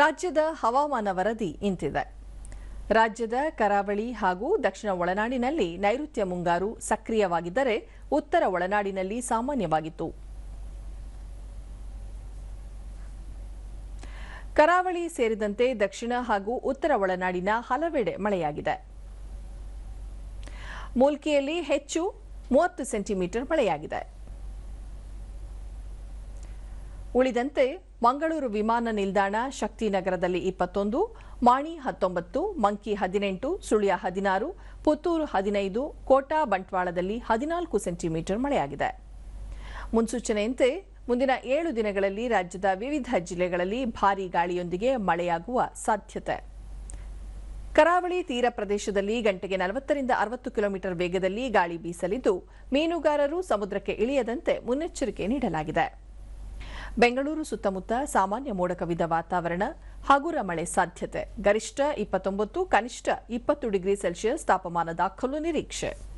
ರಾಜ್ಯದ ಹವಾಮಾನ ವರದಿ ಇಂತಿದೆ. ರಾಜ್ಯದ ಕರಾವಳಿ ಹಾಗೂ ದಕ್ಷಿಣ ಒಳನಾಡಿನಲ್ಲಿ ನೈಋತ್ಯ ಮುಂಗಾರು ಸಕ್ರಿಯವಾಗಿದ್ದರೆ ಉತ್ತರ ಒಳನಾಡಿನಲ್ಲಿ ಸಾಮಾನ್ಯವಾಗಿತ್ತು. ಕರಾವಳಿ ಸೇರಿದಂತೆ ದಕ್ಷಿಣ ಹಾಗೂ ಉತ್ತರ ಒಳನಾಡಿನ ಹಲವೆಡೆ ಮಳೆಯಾಗಿದೆ. ಮೂಲ್ಕಿಯಲ್ಲಿ ಹೆಚ್ಚು ಮೂವತ್ತು ಸೆಂಟಿಮೀಟರ್ ಮಳೆಯಾಗಿದೆ. ಉಳಿದಂತೆ ಮಂಗಳೂರು ವಿಮಾನ ನಿಲ್ದಾಣ ಶಕ್ತಿನಗರದಲ್ಲಿ ಇಪ್ಪತ್ತೊಂದು, ಮಾಣಿ ಹತ್ತೊಂಬತ್ತು, ಮಂಕಿ ಹದಿನೆಂಟು, ಸುಳ್ಯ ಹದಿನಾರು, ಪುತ್ತೂರು ಹದಿನೈದು, ಕೋಟಾ ಬಂಟ್ವಾಳದಲ್ಲಿ ಹದಿನಾಲ್ಕು ಸೆಂಟಿಮೀಟರ್ ಮಳೆಯಾಗಿದೆ. ಮುನ್ಸೂಚನೆಯಂತೆ ಮುಂದಿನ ಏಳು ದಿನಗಳಲ್ಲಿ ರಾಜ್ಯದ ವಿವಿಧ ಜಿಲ್ಲೆಗಳಲ್ಲಿ ಭಾರೀ ಗಾಳಿಯೊಂದಿಗೆ ಮಳೆಯಾಗುವ ಸಾಧ್ಯತೆ. ಕರಾವಳಿ ತೀರ ಪ್ರದೇಶದಲ್ಲಿ ಗಂಟೆಗೆ ನಲವತ್ತರಿಂದ ಅರವತ್ತು ಕಿಲೋಮೀಟರ್ ವೇಗದಲ್ಲಿ ಗಾಳಿ ಬೀಸಲಿದ್ದು, ಮೀನುಗಾರರು ಸಮುದ್ರಕ್ಕೆ ಇಳಿಯದಂತೆ ಮುನ್ನೆಚ್ಚರಿಕೆ ನೀಡಲಾಗಿದೆ. ಬೆಂಗಳೂರು ಸುತ್ತಮುತ್ತ ಸಾಮಾನ್ಯ ಮೋಡ ಕವಿದ ವಾತಾವರಣ ಹಗುರ ಮಳೆ ಸಾಧ್ಯತೆ. ಗರಿಷ್ಠ ಇಪ್ಪತ್ತೊಂಬತ್ತು, ಕನಿಷ್ಠ ಇಪ್ಪತ್ತು ಡಿಗ್ರಿ ಸೆಲ್ಸಿಯಸ್ ತಾಪಮಾನ ದಾಖಲು ನಿರೀಕ್ಷೆ.